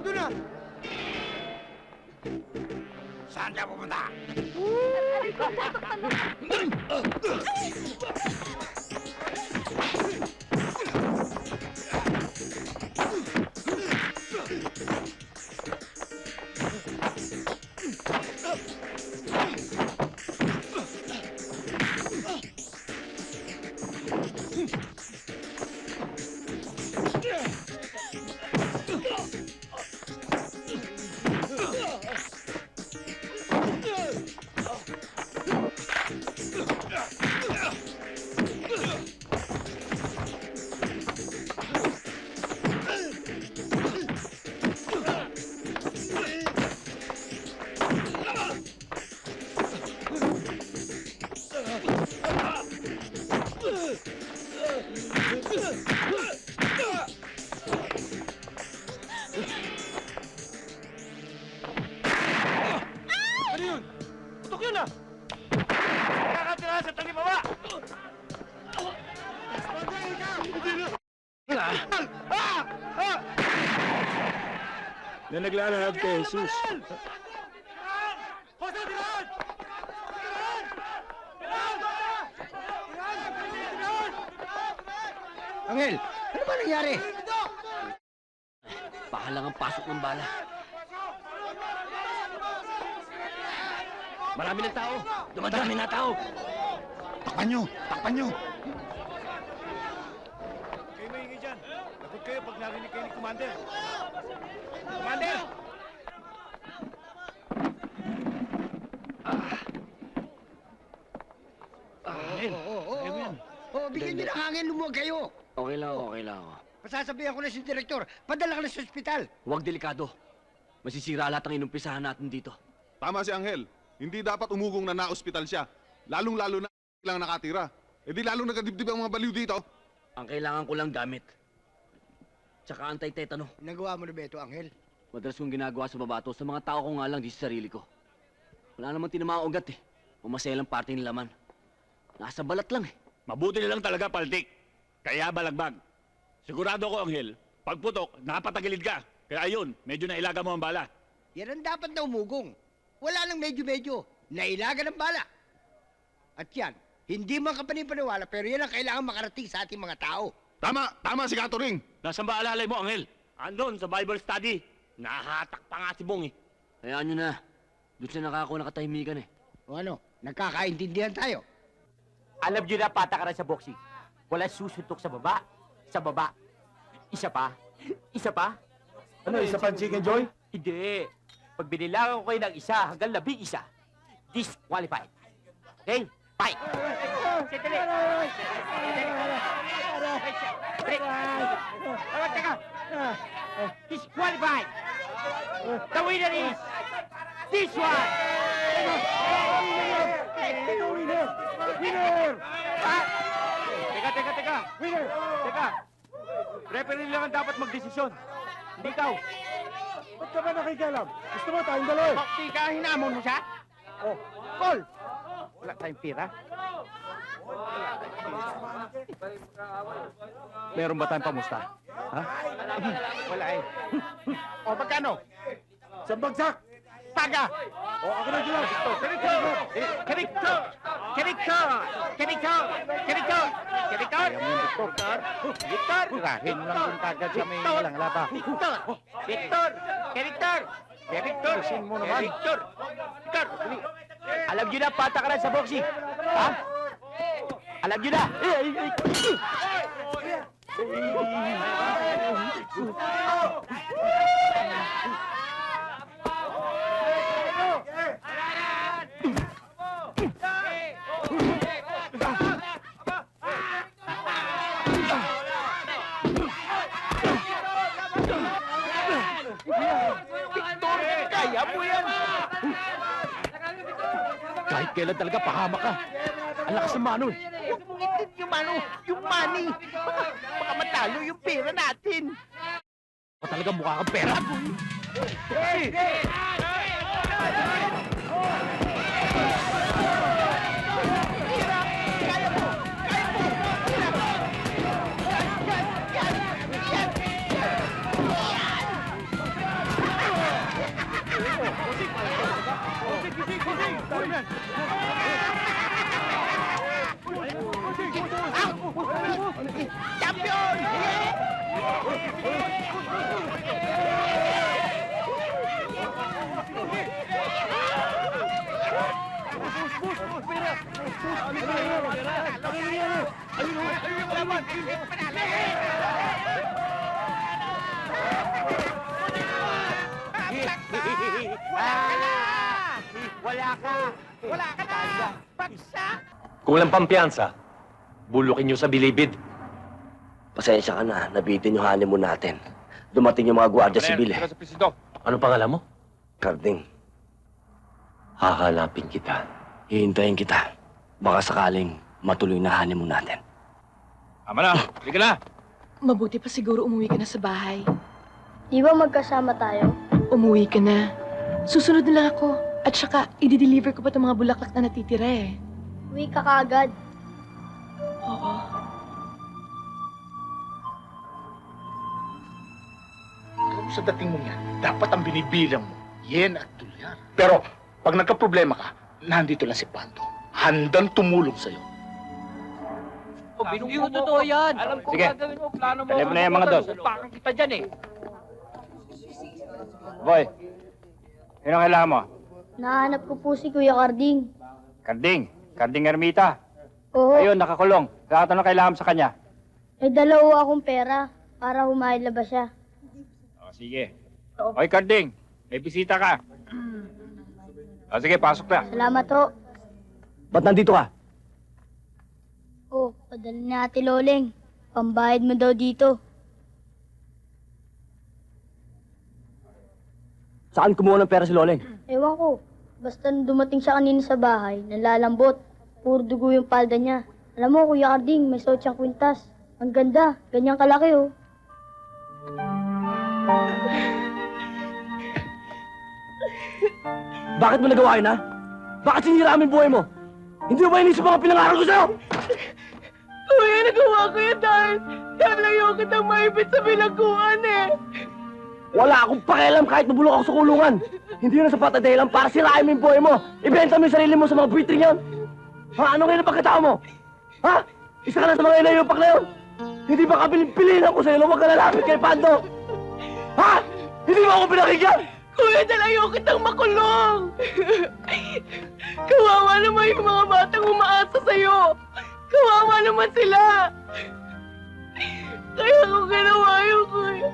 Doon na! Saan ka pupunta? Ano na naglalahab kay Jesus. Angel, ano ba nangyari? Baka lang ang pasok ng bala. Marami ng tao. Dumadami na tao. Takpan nyo! Takpan nyo! Kayo maingay dyan. Lagot kayo pag narinig kayo ni Commander. Commander! Angel, Oo, oo, ayaw mo oo. yan. Oo, bigyan niyo ng hangin, lumuwag kayo. Okay lang, okay lang ako. Pasasabihan ko na si Direktor, padala ka na sa ospital. Huwag delikado. Masisira lahat ang inumpisahan natin dito. Tama si Angel. Hindi dapat umugong na na-ospital siya. Lalong-lalo na lang nakatira. E di lalong nagadibdib ang mga baliw dito. Ang kailangan ko lang gamit. Tsaka anti-tetano. Nagawa mo na ba ito, Angel? Madalas kong ginagawa sa babato sa mga tao ko nga lang, di sa sarili ko. Wala namang tinamang ugat eh. Umaselang parte ng laman. Nasa balat lang eh. Mabuti na lang talaga, Paltik. Kaya balagbag. Sigurado ko, Angel, pagputok, nakapatagilid ka. Kaya ayun, medyo nailaga mo ang bala. Yan ang dapat na umugong. Wala nang medyo-medyo. Nailaga ng bala. At yan, hindi man ka panipaniwala, pero yan ang kailangan makarating sa ating mga tao. Tama! Tama si Katuring! Nasaan ba alalay mo, Angel? Andon, sa Bible study. Nahatak pa nga si Bong eh. Hayaan nyo na. Doon siya nakako nakatahimikan eh. O ano, nagkakaintindihan tayo. Alam niyo na patakaran sa boxing. Wala susuntok sa baba. Sa baba. Isa pa. Isa pa. Ano, isa pa chicken joy? Hindi. Pag binilangan ko kayo ng isa hanggang labing isa, disqualified. Okay? Fight! Sandali! Break! Oh, teka! Disqualified! The winner is this one! Winner! Winner! Teka, teka, teka! Winner! Teka! Referee lang ang dapat magdesisyon. Hindi ikaw. Ba't ka ba nakikialam? Gusto mo tayong dalawa eh. Bakti ka, hinamon mo siya? Oh, call! Wala tayong pira. Meron ba tayong pamusta? Ha? Wala eh. o, magkano? Sa bagsak! Paga! O, ako na dyan! Kanito! Kanito! Kanito! Kanito! Kanito! Kanito! Victor! Victor! Rahin lang yung tagad sa may ilang laba. Victor! Victor! Victor! Victor! Sin mo naman. Victor! Victor! Alam niyo na patakaran sa boxing. Ha? Alam niyo na. Victor! Kaya mo yan! Kahit kailan talaga pahama ka. Ang lakas ng mano eh. Huwag mong itin yung mano, yung money. Baka, baka matalo yung pera natin. Baka talaga mukha kang pera. Hey! Palamon! Wala ka! Wala ka na! Bagsak! Kulang pampiyansa. Bulukin niyo sa bilibid. Pasensya ka na, nabitin yung honeymoon natin. Dumating yung mga gwardiya sibil eh. Ano pangalan mo? Karding, Hahanapin kita. hihintayin kita. Baka sakaling matuloy na honeymoon natin. Tama na, sige na. Mabuti pa siguro umuwi ka na sa bahay. Di ba magkasama tayo? Umuwi ka na. Susunod na lang ako. At saka, i-deliver ko pa itong mga bulaklak na natitira eh. Uwi ka kaagad. Oo. Kung sa dating mo yan, dapat ang binibilang mo, yen at dolyar. Pero, pag nagka-problema ka, nandito lang si Pando. Handang tumulong sa'yo. Hindi mo totoo yan. Alam ko Sige. gagawin mo, plano mo. Dali mo na yan, mga dos. Bakit kita dyan eh. Boy, yun ang kailangan mo. Nahanap ko po si Kuya Carding. Karding, Karding Ermita. Oo, Ayun, nakakulong. Lahat ano kailangan mo sa kanya? may dalawa akong pera para humailabas siya. O, sige. Oy, Karding, may bisita ka. O, sige, pasok na. Salamat ho. Ba't nandito ka? Padala ni Ate Loleng. Pambayad mo daw dito. Saan kumuha ng pera si Loleng? Ewan ko. Basta nung dumating siya kanina sa bahay, nalalambot. Puro dugo yung palda niya. Alam mo, Kuya Carding, may suot siyang kwintas. Ang ganda. Ganyang kalaki, oh. Bakit mo nagawa yun, ha? Bakit sinira ang buhay mo? Hindi mo ba inisip mga pinangaral ko sa'yo? Nagawa ko yan dahil dahil ayaw kitang maipit sa bilangguan eh. Wala akong pakialam kahit mabulok ako sa kulungan. Hindi yun ang sapat na dahilan para sirain mo yung buhay mo. Ibenta mo yung sarili mo sa mga buitring yan. Ha? Ano ngayon ang pagkatao mo? Ha? Isa ka na sa mga inayupak na yun. Hindi ba kabilin-pilinan ko sa'yo huwag ka lalapit kay Pando? Ha? Hindi mo ako pinakinggan? Kuya, dahil ayaw kitang makulong. Kawawa naman yung mga batang umaasa sa'yo. Kawawa naman sila. Kaya ko ginawa yun, kuya.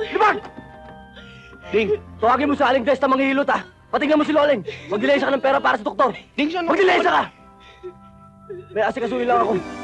Libag! Ding, tawagin mo sa aling testa manghihilot ha. Patingnan mo si Loleng. Magdilensya ka ng pera para sa doktor. Ding, siya Magdilensya ka! May asikasuhin lang ako.